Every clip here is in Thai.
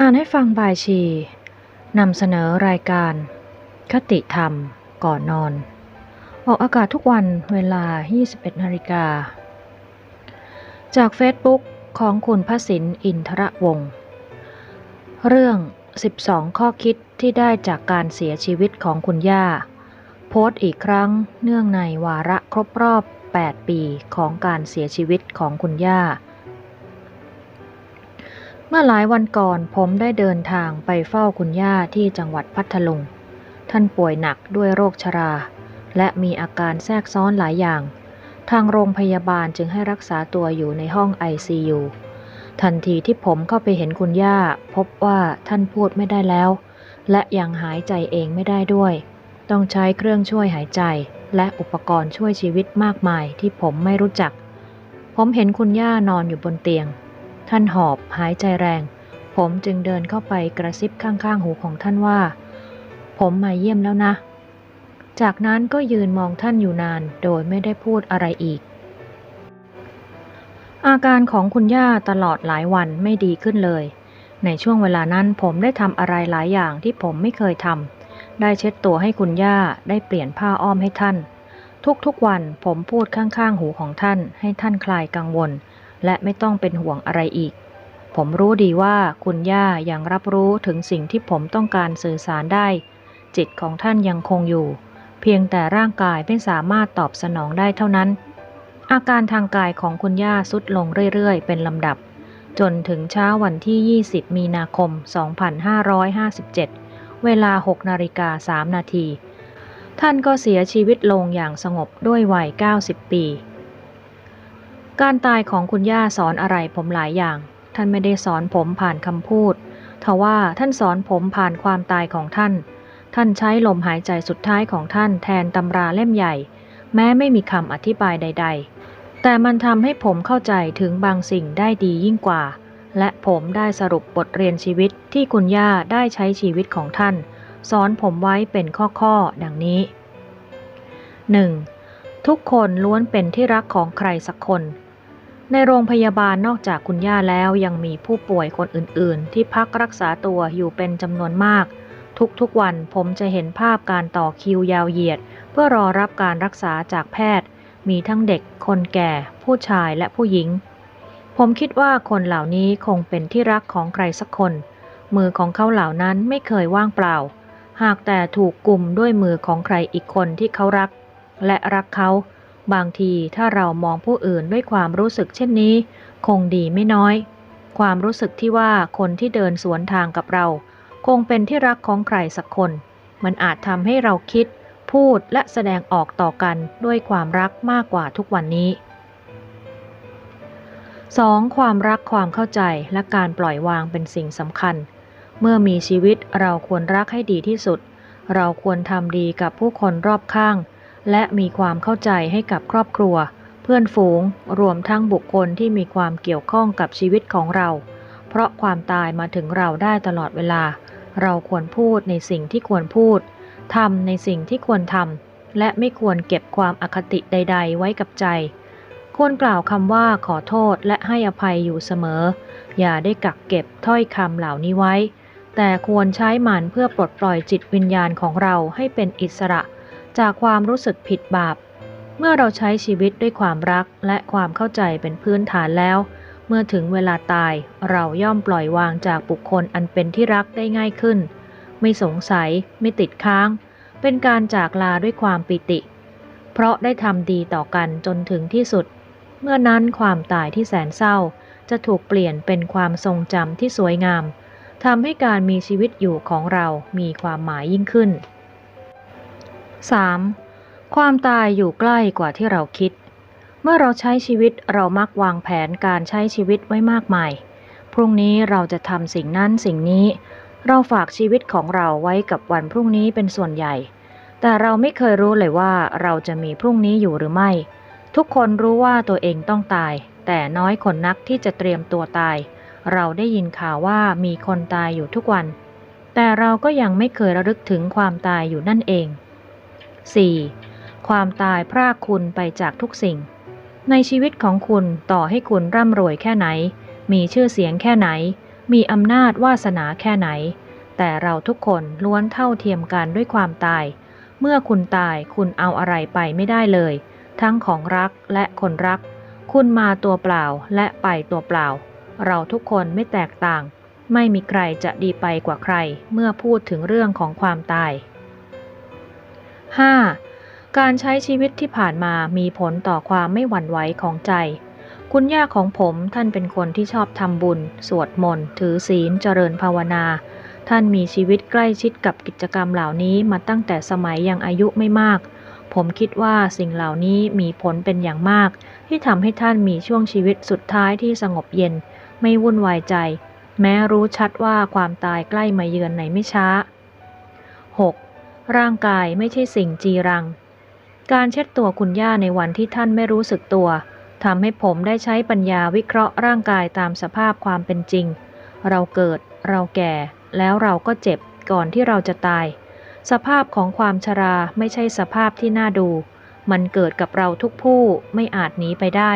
อ่านให้ฟังบายชีนำเสนอรายการ คติธรรมก่อนนอน ออกอากาศทุกวันเวลา 21นาฬิกา จากเฟซบุ๊กของคุณพระสินอินทระวงศ์เรื่อง 12 ข้อคิดที่ได้จากการเสียชีวิตของคุณย่า โพสต์อีกครั้งเนื่องในวาระครบรอบ 8 ปีของการเสียชีวิตของคุณย่า เมื่อหลายวันก่อนผมได้เดินทางไปเฝ้าคุณย่าที่จังหวัดพัทลุง ท่านป่วยหนักด้วยโรคชรา และมีอาการแทรกซ้อนหลายอย่าง ทางโรงพยาบาลจึงให้รักษาตัวอยู่ในห้อง ICU ทันทีที่ผมเข้าไปเห็นคุณย่า พบว่าท่านพูดไม่ได้แล้ว และยังหายใจเองไม่ได้ด้วย ต้องใช้เครื่องช่วยหายใจ และอุปกรณ์ช่วยชีวิตมากมายที่ผมไม่รู้จัก ผมเห็นคุณย่านอนอยู่บนเตียง ท่านหอบหายใจแรง ผมจึงเดินเข้าไปกระซิบข้างๆ หูของท่านว่า ผมมาเยี่ยมแล้วนะ จากนั้นก็ยืนมองท่านอยู่นานโดยไม่ได้พูดอะไรอีก อาการของคุณย่าตลอดหลายวันไม่ดีขึ้นเลย ในช่วงเวลานั้นผมได้ทำอะไรหลายอย่างที่ผมไม่เคยทำได้เช็ดตัวให้คุณย่าได้เปลี่ยนผ้าอ้อมให้ท่าน ทุกๆวันผมพูดข้างๆ หูของท่าน ให้ท่านคลายกังวล และไม่ต้องเป็นห่วงอะไรอีก ผมรู้ดีว่าคุณย่ายังรับรู้ถึงสิ่งที่ผมต้องการสื่อสารได้ จิตของท่านยังคงอยู่ เพียงแต่ร่างกายไม่สามารถตอบสนองได้เท่านั้น อาการทางกายของคุณย่าสุดลงเรื่อยๆ เป็นลำดับ จนถึงเช้าวันที่ 20 มีนาคม 2557 เวลา 6 นาฬิกา 3 นาทีท่านก็เสียชีวิตลงอย่างสงบด้วยวัย 90 ปี การตายของคุณย่าสอนอะไรผมหลายอย่าง ท่านไม่ได้สอนผมผ่านคำพูดทว่าท่านสอนผมผ่านความตายของท่าน ท่านใช้ลมหายใจสุดท้ายของท่านแทนตำราเล่มใหญ่ แม้ไม่มีคำอธิบายใด ๆ แต่มันทำให้ผมเข้าใจถึงบางสิ่งได้ดียิ่งกว่า และผมได้สรุปบทเรียนชีวิตที่คุณย่าได้ใช้ชีวิตของท่าน สอนผมไว้เป็นข้อๆ ดังนี้ 1. ทุกคนล้วนเป็นที่รักของใครสักคน ในโรงพยาบาลนอกจากคุณย่าแล้วยังมีผู้ป่วยคนอื่นๆ ที่พักรักษาตัวอยู่เป็นจำนวนมาก ทุกๆวันผมจะเห็นภาพการต่อคิวยาวเหยียด เพื่อรอรับการรักษาจากแพทย์ มีทั้งเด็ก คนแก่ ผู้ชายและผู้หญิง ผมคิดว่าคนเหล่านี้คงเป็นที่รักของใครสักคน มือของเขาเหล่านั้นไม่เคยว่างเปล่า หากแต่ถูกกลุ่มด้วยมือของใครอีกคนที่เขารัก และรักเขา บางทีถ้าเรามองผู้อื่นด้วยความรู้สึกเช่นนี้ คงดีไม่น้อย ความรู้สึกที่ว่าคนที่เดินสวนทางกับเรา คงเป็นที่รักของใครสักคน มันอาจทำให้เราคิด พูดและแสดงออกต่อกันด้วยความรักมากกว่าทุกวันนี้ 2. ความรักความเข้าใจและการปล่อยวางเป็นสิ่งสำคัญ เมื่อมีชีวิตเราควรรักให้ดีที่สุด เราควรทำดีกับผู้คนรอบข้าง และมีความเข้าใจให้กับครอบครัว เพื่อนฝูง รวมทั้งบุคคลที่มีความเกี่ยวข้องกับชีวิตของเรา เพราะความตายมาถึงเราได้ตลอดเวลา เราควรพูดในสิ่งที่ควรพูดทำในสิ่งที่ควรทำและไม่ควรเก็บความอคติใด ๆ ไว้กับใจ ควรกล่าวคำว่าขอโทษและให้อภัยอยู่เสมอ อย่าได้กักเก็บถ้อยคำเหล่านี้ไว้ แต่ควรใช้มันเพื่อปลดปล่อยจิตวิญญาณของเราให้เป็นอิสระ จากความรู้สึกผิดบาป เมื่อเราใช้ชีวิตด้วยความรักและความเข้าใจเป็นพื้นฐานแล้ว เมื่อถึงเวลาตายเราย่อมปล่อยวางจากบุคคลอันเป็นที่รักได้ง่ายขึ้น ไม่สงสัยไม่ติดค้าง เป็นการจากลาด้วยความปิติ เพราะได้ทำดีต่อกันจนถึงที่สุด เมื่อนั้นความตายที่แสนเศร้า จะถูกเปลี่ยนเป็นความทรงจำที่สวยงามทำให้การมีชีวิตอยู่ของเรามีความหมายยิ่งขึ้น 3. ความตายอยู่ใกล้กว่าที่เราคิด เมื่อเราใช้ชีวิตเรามักวางแผนการใช้ชีวิตไว้มากมาย พรุ่งนี้เราจะทำสิ่งนั้นสิ่งนี้ เราฝากชีวิตของเราไว้กับวันพรุ่งนี้เป็นส่วนใหญ่ แต่เราไม่เคยรู้เลยว่าเราจะมีพรุ่งนี้อยู่หรือไม่ ทุกคนรู้ว่าตัวเองต้องตาย แต่น้อยคนนักที่จะเตรียมตัวตาย เราได้ยินข่าวว่ามีคนตายอยู่ทุกวัน แต่เราก็ยังไม่เคยระลึกถึงความตายอยู่นั่นเอง 4. ความตายพรากคุณไปจากทุกสิ่ง ในชีวิตของคุณต่อให้คุณร่ำรวยแค่ไหน มีชื่อเสียงแค่ไหน มีอำนาจวาสนาแค่ไหน แต่เราทุกคนล้วนเท่าเทียมกันด้วยความตาย เมื่อคุณตายคุณเอาอะไรไปไม่ได้เลย ทั้งของรักและคนรัก คุณมาตัวเปล่าและไปตัวเปล่า เราทุกคนไม่แตกต่าง ไม่มีใครจะดีไปกว่าใคร เมื่อพูดถึงเรื่องของความตาย 5. การใช้ชีวิตที่ผ่านมามีผลต่อความไม่หวั่นไหวของใจ คุณย่าของผมท่านเป็นคนที่ชอบทำบุญ สวดมนต์ ถือศีลเจริญภาวนา ท่านมีชีวิตใกล้ชิดกับกิจกรรมเหล่านี้มาตั้งแต่สมัยยังอายุไม่มาก ผมคิดว่าสิ่งเหล่านี้มีผลเป็นอย่างมาก ที่ทำให้ท่านมีช่วงชีวิตสุดท้ายที่สงบเย็น ไม่วุ่นวายใจ แม้รู้ชัดว่าความตายใกล้มาเยือนในไม่ช้า 6. ร่างกายไม่ใช่สิ่งจีรัง การเช็ดตัวคุณย่าในวันที่ท่านไม่รู้สึกตัวทำให้ผมได้ใช้ปัญญาวิเคราะห์ร่างกายตามสภาพความเป็นจริง เราเกิด เราแก่ แล้วเราก็เจ็บก่อนที่เราจะตาย สภาพของความชราไม่ใช่สภาพที่น่าดู มันเกิดกับเราทุกผู้ไม่อาจหนีไปได้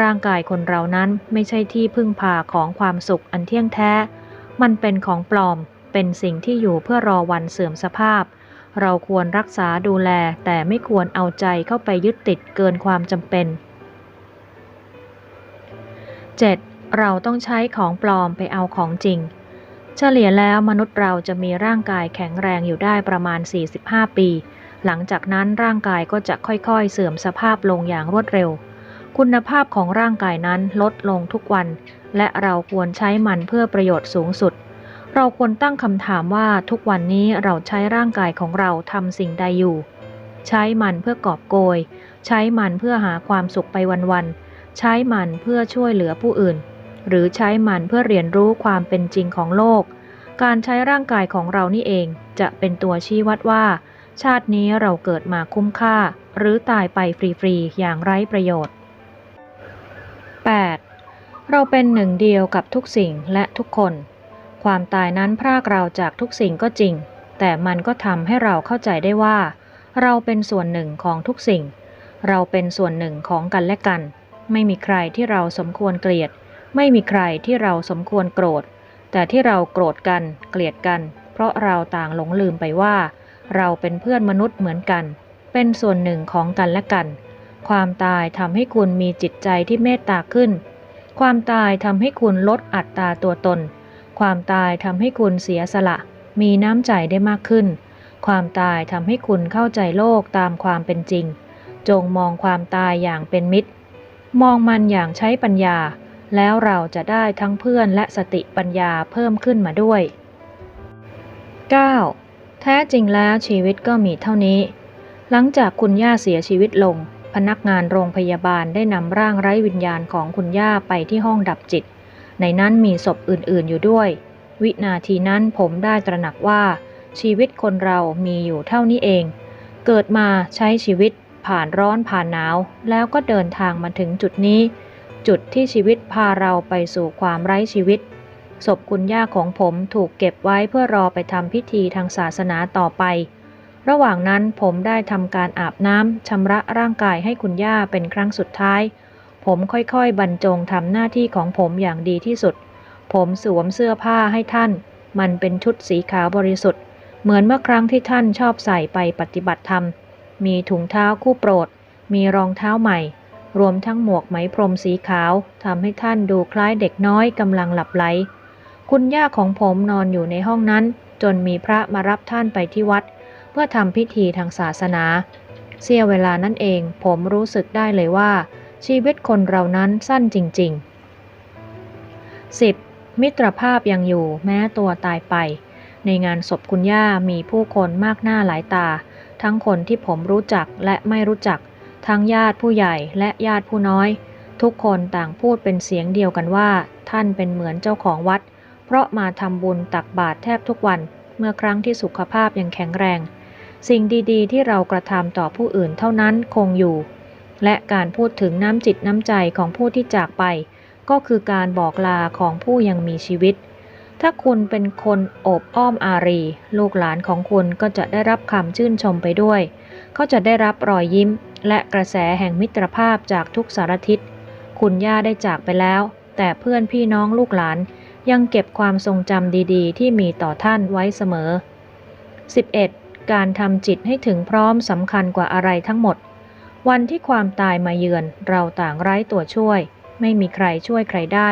ร่างกายคนเรานั้นไม่ใช่ที่พึ่งพาของความสุขอันเที่ยงแท้ มันเป็นของปลอม เป็นสิ่งที่อยู่เพื่อรอวันเสื่อมสภาพ เราควรรักษาดูแลแต่ไม่ควรเอาใจเข้าไปยึดติดเกินความจำเป็น 7. เราต้องใช้ของปลอมไปเอาของจริง เฉลี่ยแล้วมนุษย์เราจะมีร่างกายแข็งแรงอยู่ได้ประมาณ 45 ปี หลังจากนั้นร่างกายก็จะค่อยๆ เสื่อมสภาพลงอย่างรวดเร็ว คุณภาพของร่างกายนั้นลดลงทุกวัน และเราควรใช้มันเพื่อประโยชน์สูงสุด เราควรตั้งคำถามว่าทุกวันนี้เราใช้ร่างกายของเราทำสิ่งใดอยู่ ใช้มันเพื่อกอบโกย ใช้มันเพื่อหาความสุขไปวันๆ ใช้มันเพื่อช่วยเหลือผู้อื่น หรือใช้มันเพื่อเรียนรู้ความเป็นจริงของโลก การใช้ร่างกายของเรานี่เองจะเป็นตัวชี้วัดว่า ชาตินี้เราเกิดมาคุ้มค่า หรือตายไปฟรีๆ อย่างไร้ประโยชน์ 8. เราเป็นหนึ่งเดียวกับทุกสิ่งและทุกคน ความตายนั้นพรากเราจากทุกสิ่งก็จริง แต่มันก็ทำให้เราเข้าใจได้ว่า เราเป็นส่วนหนึ่งของทุกสิ่ง เราเป็นส่วนหนึ่งของกันและกัน ไม่มีใครที่เราสมควรเกลียด ไม่มีใครที่เราสมควรโกรธ แต่ที่เราโกรธกัน เกลียดกัน เพราะเราต่างหลงลืมไปว่า เราเป็นเพื่อนมนุษย์เหมือนกัน เป็นส่วนหนึ่งของกันและกัน ความตายทำให้คุณมีจิตใจที่เมตตาขึ้น ความตายทำให้คุณลดอัตราตัวตน ความตายทำให้คุณเสียสละ มีน้ำใจได้มากขึ้น ความตายทำให้คุณเข้าใจโลกตามความเป็นจริง จงมองความตายอย่างเป็นมิตร มองมันอย่างใช้ปัญญา แล้วเราจะได้ทั้งเพื่อนและสติปัญญาเพิ่มขึ้นมาด้วย 9. แท้จริงแล้วชีวิตก็มีเท่านี้ หลังจากคุณย่าเสียชีวิตลง พนักงานโรงพยาบาลได้นำร่างไร้วิญญาณของคุณย่าไปที่ห้องดับจิต ในนั้นมีศพอื่นๆอยู่ด้วย วินาทีนั้นผมได้ตระหนักว่า ชีวิตคนเรามีอยู่เท่านี้เอง เกิดมาใช้ชีวิตผ่านร้อนผ่านหนาว แล้วก็เดินทางมาถึงจุดนี้ จุดที่ชีวิตพาเราไปสู่ความไร้ชีวิต ศพคุณย่าของผมถูกเก็บไว้เพื่อรอไปทำพิธีทางศาสนาต่อไประหว่างนั้นผมได้ทำการอาบน้ำชำระร่างกายให้คุณย่าเป็นครั้งสุดท้าย ผมค่อยๆ บรรจงทำหน้าที่ของผมอย่างดีที่สุด ผมสวมเสื้อผ้าให้ท่าน มันเป็นชุดสีขาวบริสุทธิ์ เหมือนเมื่อครั้งที่ท่านชอบใส่ไปปฏิบัติธรรม มีถุงเท้าคู่โปรด มีรองเท้าใหม่ รวมทั้งหมวกไหมพรมสีขาวทำให้ท่านดูคล้ายเด็กน้อยกำลังหลับไหล คุณย่าของผมนอนอยู่ในห้องนั้น จนมีพระมารับท่านไปที่วัด เพื่อทำพิธีทางศาสนา เสียเวลานั้นเองผมรู้สึกได้เลยว่า ชีวิตคนเรานั้นสั้นจริง ๆ 10. มิตรภาพยังอยู่แม้ตัวตายไป ในงานศพคุณย่ามีผู้คนมากหน้าหลายตา ทั้งคนที่ผมรู้จักและไม่รู้จัก ทั้งญาติผู้ใหญ่และญาติผู้น้อย ทุกคนต่างพูดเป็นเสียงเดียวกันว่า ท่านเป็นเหมือนเจ้าของวัด เพราะมาทำบุญตักบาตรแทบทุกวัน เมื่อครั้งที่สุขภาพยังแข็งแรง สิ่งดีๆ ที่เรากระทำต่อผู้อื่นเท่านั้นคงอยู่ และการพูดถึงน้ำจิตน้ำใจของผู้ที่จากไป ก็คือการบอกลาของผู้ยังมีชีวิต ถ้าคุณเป็นคนโอบอ้อมอารี ลูกหลานของคุณก็จะได้รับคำชื่นชมไปด้วย เขาจะได้รับรอยยิ้ม และกระแสแห่งมิตรภาพจากทุกสารทิศ คุณย่าได้จากไปแล้ว แต่เพื่อนพี่น้องลูกหลานยังเก็บความทรงจำดีๆ ที่มีต่อท่านไว้เสมอ 11. การทำจิตให้ถึงพร้อมสำคัญกว่าอะไรทั้งหมด วันที่ความตายมาเยือน เราต่างไร้ตัวช่วย ไม่มีใครช่วยใครได้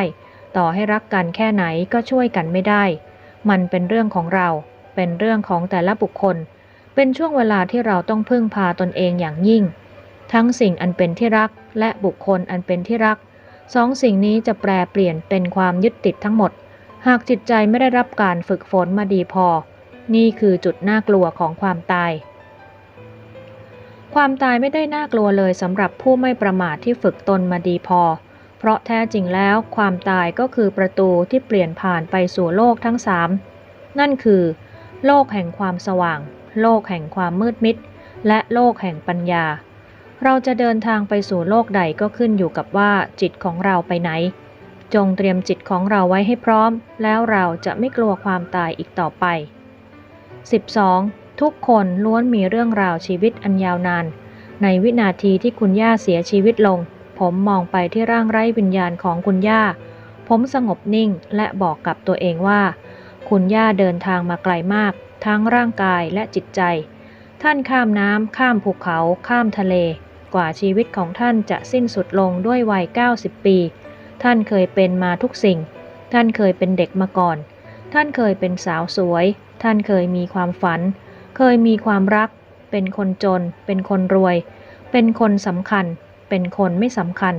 ต่อให้รักกันแค่ไหนก็ช่วยกันไม่ได้ มันเป็นเรื่องของเรา เป็นเรื่องของแต่ละบุคคล เป็นช่วงเวลาที่เราต้องพึ่งพาตนเองอย่างยิ่ง ทั้งสิ่งอันเป็นที่รักและบุคคลอันเป็นที่รัก สองสิ่งนี้จะแปลเปลี่ยนเป็นความยึดติดทั้งหมด หากจิตใจไม่ได้รับการฝึกฝนมาดีพอ นี่คือจุดน่ากลัวของความตาย ความตายไม่ได้น่ากลัวเลยสำหรับผู้ไม่ประมาทที่ฝึกตนมาดีพอ เพราะแท้จริงแล้วความตายก็คือประตูที่เปลี่ยนผ่านไปสู่โลกทั้งสามนั่นคือ โลกแห่งความสว่าง โลกแห่งความมืดมิด และโลกแห่งปัญญา เราจะเดินทางไปสู่โลกใดก็ขึ้นอยู่กับว่าจิตของเราไปไหน จงเตรียมจิตของเราไว้ให้พร้อม แล้วเราจะไม่กลัวความตายอีกต่อไป 12. ทุกคนล้วนมีเรื่องราวชีวิตอันยาวนาน ในวินาทีที่คุณย่าเสียชีวิตลง ผมมองไปที่ร่างไร้วิญญาณของคุณย่า ผมสงบนิ่งและบอกกับตัวเองว่า คุณย่าเดินทางมาไกลมาก ทั้งร่างกายและจิตใจ ท่านข้ามน้ำข้ามภูเขา ข้ามทะเล กว่าชีวิตของท่านจะสิ้นสุดลงด้วยวัย 90 ปี ท่านเคยเป็นมาทุกสิ่ง ท่านเคยเป็นเด็กมาก่อน ท่านเคยเป็นสาวสวยท่านเคยมีความฝัน เคยมีความรัก เป็นคนจน เป็นคนรวย เป็นคนสำคัญ เป็นคนไม่สำคัญ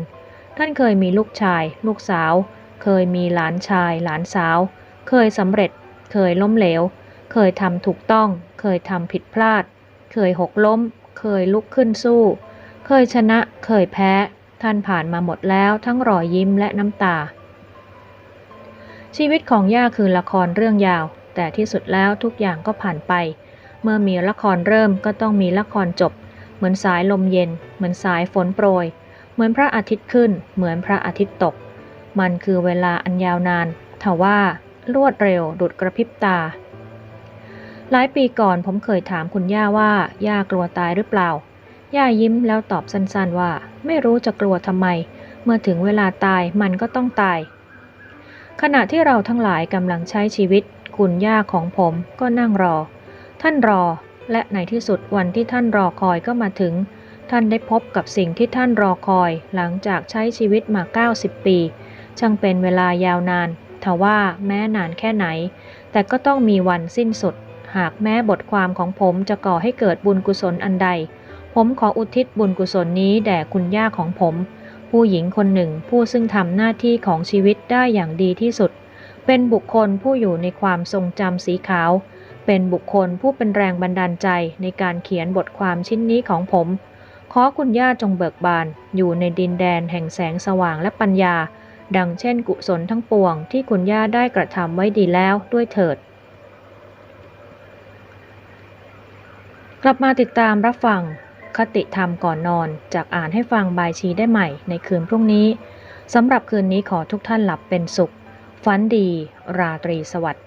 ท่านเคยมีลูกชาย ลูกสาว เคยมีหลานชาย หลานสาว เคยสำเร็จ เคยล้มเหลว เคยทำถูกต้อง เคยทำผิดพลาด เคยหกล้ม เคยลุกขึ้นสู้ เคยชนะ เคยแพ้ ท่านผ่านมาหมดแล้วทั้งรอยยิ้มและน้ำตา ชีวิตของย่าคือละครเรื่องยาว แต่ที่สุดแล้วทุกอย่างก็ผ่านไป เมื่อมีละครเริ่มก็ต้องมีละครจบ เหมือนสายลมเย็น เหมือนสายฝนโปรย เหมือนพระอาทิตย์ขึ้น เหมือนพระอาทิตย์ตก มันคือเวลาอันยาวนานทว่ารวดเร็วดุดกระพริบตา หลายปีก่อนผมเคยถามคุณย่าว่า ย่ากลัวตายหรือเปล่า ย่ายิ้มแล้วตอบสั้นๆว่า ไม่รู้จะกลัวทำไม เมื่อถึงเวลาตายมันก็ต้องตาย ขณะที่เราทั้งหลายกำลังใช้ชีวิต คุณย่าของผมก็นั่งรอ ท่านรอ และในที่สุดวันที่ท่านรอคอยก็มาถึง ท่านได้พบกับสิ่งที่ท่านรอคอย หลังจากใช้ชีวิตมา 90 ปี ช่างเป็นเวลายาวนานทว่าแม้นานแค่ไหน แต่ก็ต้องมีวันสิ้นสุด หากแม้บทความของผมจะก่อให้เกิดบุญกุศลอันใด ผมขออุทิศบุญกุศลนี้แด่คุณย่าของผม ผู้หญิงคนหนึ่งผู้ซึ่งทำหน้าที่ของชีวิตได้อย่างดีที่สุด เป็นบุคคลผู้อยู่ในความทรงจำสีขาว เป็นบุคคลผู้เป็นแรงบันดาลใจในการเขียนบทความชิ้นนี้ของผม ขอคุณย่าจงเบิกบาน อยู่ในดินแดนแห่งแสงสว่างและปัญญา ดังเช่นกุศลทั้งปวงที่คุณย่าได้กระทำไว้ดีแล้วด้วยเถิด กลับมาติดตามรับฟัง คติธรรมก่อนนอน จากอ่านให้ฟังบายชีได้ใหม่ในคืนพรุ่งนี้สำหรับคืนนี้ขอทุกท่านหลับเป็นสุข ฝันดี ราตรีสวัสดิ์